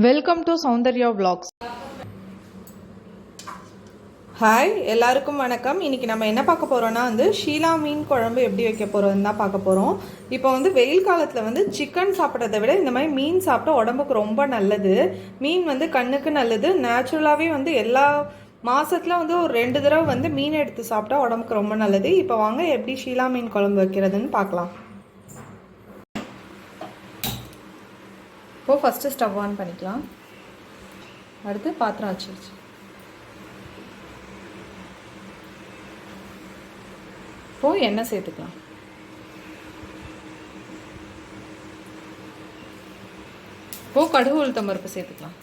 Welcome to Soundarya vlogs. Hi எல்லாருக்கும் வணக்கம். இன்னைக்கு நம்ம என்ன பார்க்க போகிறோன்னா வந்து ஷீலா மீன் குழம்பு எப்படி வைக்க போகிறோம்னு தான் பார்க்க போகிறோம் இப்போ வந்து வெயில் காலத்தில் வந்து சிக்கன் சாப்பிட்றத விட இந்த மாதிரி மீன் சாப்பிட்டா உடம்புக்கு ரொம்ப நல்லது. மீன் வந்து கண்ணுக்கு நல்லது. நேச்சுரலாகவே வந்து எல்லா மாதத்தில் வந்து ஒரு ரெண்டு தடவை வந்து மீன் எடுத்து சாப்பிட்டா உடம்புக்கு ரொம்ப நல்லது. இப்போ வாங்க எப்படி ஷீலா மீன் குழம்பு வைக்கிறதுன்னு பார்க்கலாம். இப்போது ஃபஸ்ட்டு ஸ்டவ் ஆன் பண்ணிக்கலாம். அடுத்து பாத்திரம் வச்சிருச்சு இப்போ எண்ணெய் சேர்த்துக்கலாம். இப்போ கடுகு உளுத்தம் பருப்பு சேர்த்துக்கலாம்.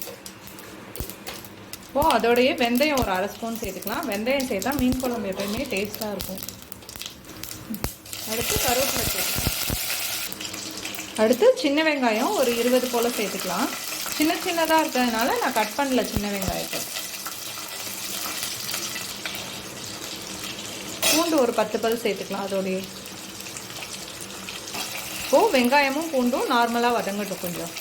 இப்போ அதோடைய வெந்தயம் ஒரு அரை ஸ்பூன் சேர்த்துக்கலாம். வெந்தயம் சேர்த்தா மீன் குழம்பு எப்பயுமே டேஸ்ட்டாக இருக்கும். அடுத்து கருவேப்பிலை சேர்த்துக்கலாம். அடுத்து சின்ன வெங்காயம் ஒரு இருபது போல் சேர்த்துக்கலாம். சின்ன சின்னதாக இருக்கிறதுனால நான் கட் பண்ணல சின்ன வெங்காயத்தை. பூண்டு ஒரு பத்து பல் சேர்த்துக்கலாம் அதோடைய. இப்போ வெங்காயமும் பூண்டும் நார்மலாக வதங்கட்டும் கொஞ்சம்.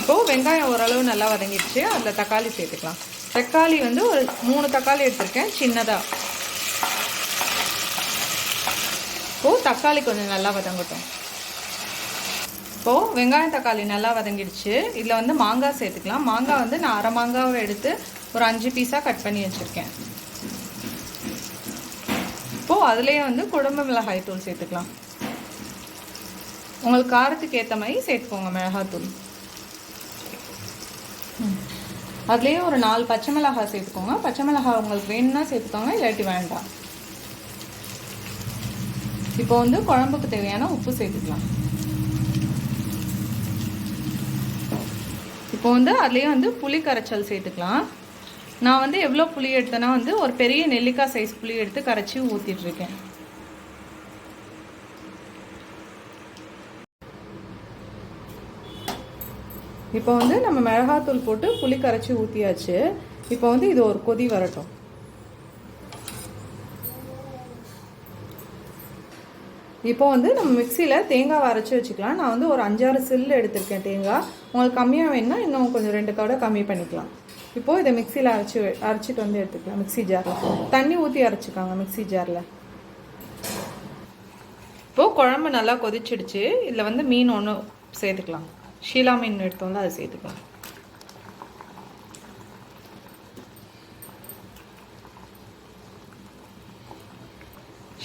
இப்போது வெங்காயம் ஓரளவு நல்லா வதங்கிடுச்சு. அதில் தக்காளி சேர்த்துக்கலாம். தக்காளி வந்து ஒரு மூணு தக்காளி எடுத்திருக்கேன். சின்னதாக இப்போது தக்காளி கொஞ்சம் நல்லா வதங்கட்டும். இப்போது வெங்காயம் தக்காளி நல்லா வதங்கிடுச்சு. இதில் வந்து மாங்காய் சேர்த்துக்கலாம். மாங்காய் வந்து நான் அரை மாங்காவை எடுத்து ஒரு அஞ்சு பீஸாக கட் பண்ணி வச்சுருக்கேன். இப்போது அதுலேயே வந்து குழம்பு மிளகாய் தூள் சேர்த்துக்கலாம். உங்களுக்கு காரத்துக்கு ஏற்ற மாதிரி சேர்த்துக்கோங்க மிளகாத்தூள் அதுலேயே ஒரு நாலு பச்சை மிளகாய் சேர்த்துக்கோங்க. பச்சை மிளகாய் உங்களுக்கு வேணும்னா சேர்த்துக்கோங்க இல்லாட்டி வேண்டாம். இப்போ வந்து குழம்புக்கு தேவையான உப்பு சேர்த்துக்கலாம். இப்போ வந்து அதுலேயே வந்து புளி கரைச்சல் சேர்த்துக்கலாம். நான் வந்து எவ்வளோ புளி எடுத்தேன்னா வந்து ஒரு பெரிய நெல்லிக்காய் சைஸ் புளி எடுத்து கரைச்சி ஊற்றிட்டுருக்கேன் இப்போ வந்து நம்ம மிளகாத்தூள் போட்டு புளி கரைச்சி ஊற்றியாச்சு இப்போ வந்து இது ஒரு கொதி வரட்டும். இப்போ வந்து நம்ம மிக்சியில் தேங்காய் அரைச்சி வச்சுக்கலாம். நான் வந்து ஒரு அஞ்சாறு சில்லு எடுத்திருக்கேன் தேங்காய். உங்களுக்கு கம்மியாக வேணும்னா இன்னும் கொஞ்சம் ரெண்டு கடை கம்மி பண்ணிக்கலாம். இப்போது இதை மிக்சியில் அரைச்சி அரைச்சிட்டு வந்து எடுத்துக்கலாம். மிக்சி ஜாரில் தண்ணி ஊற்றி அரைச்சிக்காங்க மிக்சி ஜாரில் இப்போது குழம்பு நல்லா கொதிச்சிடுச்சு. இதில் வந்து மீன் ஒன்று சேர்த்துக்கலாம். ஷீலா மீன் எடுத்தோம்ல அதை சேர்த்துக்கலாம்.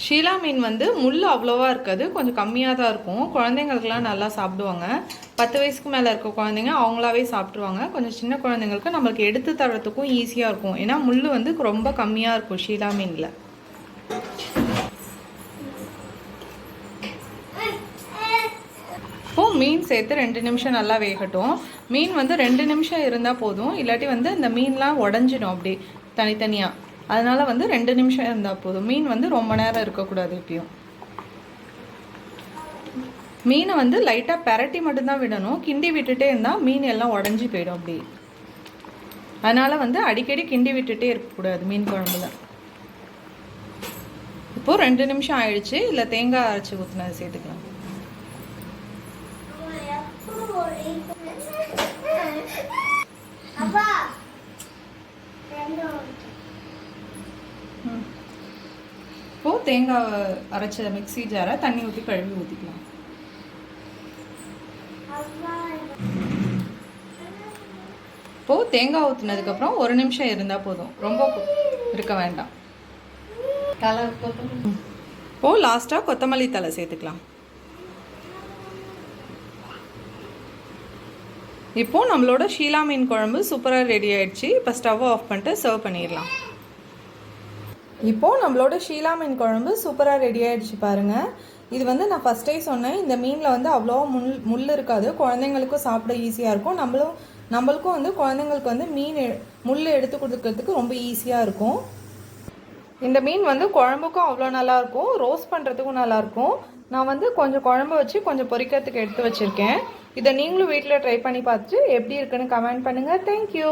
ஷீலா மீன் வந்து முள் அவ்வளோவா இருக்காது கொஞ்சம் கம்மியாக தான் இருக்கும். குழந்தைங்களுக்குலாம் நல்லா சாப்பிடுவாங்க. பத்து வயசுக்கு மேலே இருக்க குழந்தைங்க அவங்களாவே சாப்பிட்ருவாங்க கொஞ்சம் சின்ன குழந்தைங்களுக்கு நம்மளுக்கு எடுத்து தரத்துக்கும் ஈஸியாக இருக்கும். ஏன்னா முள் வந்து ரொம்ப கம்மியாக இருக்கும் ஷீலா மீனில். இப்போது மீன் சேர்த்து ரெண்டு நிமிஷம் நல்லா வேகட்டும். மீன் வந்து ரெண்டு நிமிஷம் இருந்தால் போதும். இல்லாட்டி வந்து இந்த மீன்லாம் உடஞ்சிடும் அப்படி தனித்தனியாக அதனால் வந்து ரெண்டு நிமிஷம் இருந்தால் போதும். மீன் வந்து ரொம்ப நேரம் இருக்கக்கூடாது எப்பயும் மீனை வந்து லைட்டாக பெரட்டி மட்டும்தான் விடணும். கிண்டி விட்டுட்டே இருந்தால் மீன் எல்லாம் உடஞ்சி போயிடும் அப்படி அதனால் வந்து அடிக்கடி கிண்டி விட்டுட்டே இருக்கக்கூடாது மீன் குழம்புல. இப்போது ரெண்டு நிமிஷம் ஆயிடுச்சு. இல்லை தேங்காய் அரைச்சி ஊற்றினது சேர்த்துக்கலாம். இப்போது தேங்காய் அரைச்ச மிக்ஸி ஜாரை தண்ணி ஊற்றி கழுவி ஊற்றிக்கலாம் இப்போது தேங்காய் ஊற்றினதுக்கப்புறம் ஒரு நிமிஷம் இருந்தால் போதும். ரொம்ப இருக்க வேண்டாம். இப்போது லாஸ்ட்டாக கொத்தமல்லி தலை சேர்த்துக்கலாம். இப்போது நம்மளோட ஷீலா மீன் குழம்பு சூப்பராக ரெடி ஆயிடுச்சு. இப்போ ஸ்டவ் ஆஃப் பண்ணிட்டு சர்வ் பண்ணிடலாம். இப்போது நம்மளோட ஷீலா மீன் குழம்பு சூப்பராக ரெடி ஆகிடுச்சு பாருங்கள் இது வந்து நான் ஃபஸ்ட்டே சொன்னேன் இந்த மீனில் வந்து அவ்வளோ முள் முள் இருக்காது. குழந்தைங்களுக்கும் சாப்பிட ஈஸியாக இருக்கும். நம்மளும் நம்மளுக்கும் வந்து குழந்தைங்களுக்கு வந்து மீன் முள் எடுத்து கொடுக்கறதுக்கு ரொம்ப ஈஸியாக இருக்கும். இந்த மீன் வந்து குழம்புக்கும் அவ்வளோ நல்லாயிருக்கும் ரோஸ்ட் பண்ணுறதுக்கும் நல்லாயிருக்கும் நான் வந்து கொஞ்சம் குழம்பு வச்சு கொஞ்சம் பொரிக்கிறதுக்கு எடுத்து வச்சுருக்கேன். இதை நீங்களும் வீட்டில் ட்ரை பண்ணி பார்த்துட்டு எப்படி இருக்குன்னு கமெண்ட் பண்ணுங்கள் தேங்க்யூ